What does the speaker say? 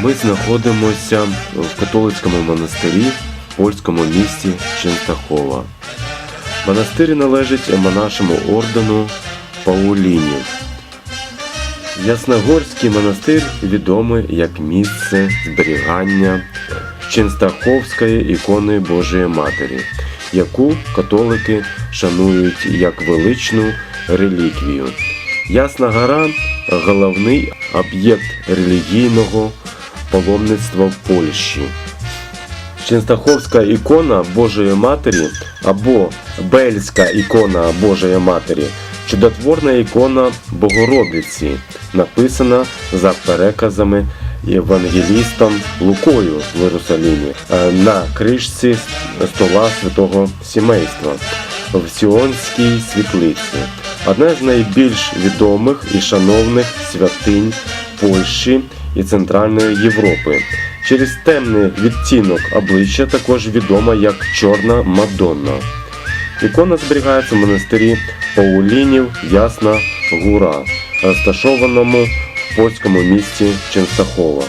Ми знаходимося в католицькому монастирі в польському місті Ченстахова. Монастир належить монашому ордену Паулінів. Ясногорський монастир відомий як місце зберігання Ченстаховської ікони Божої Матері, яку католики шанують як величну реліквію. Ясна гора головний об'єкт релігійного паломництва в Польщі. Ченстаховська ікона Божої Матері або Бельська ікона Божої Матері чудотворна ікона Богородиці, написана за переказами євангелістом Лукою в Єрусалимі е, на кришці стола святого сімейства в Сіонській світлиці. Одна з найбільш відомих і шановних святинь Польщі і Центральної Європи. Через темний відтінок обличчя також відома як Чорна Мадонна. Ікона зберігається в монастирі Паулінів Ясна Гура, розташованому в польському місті Ченстахова.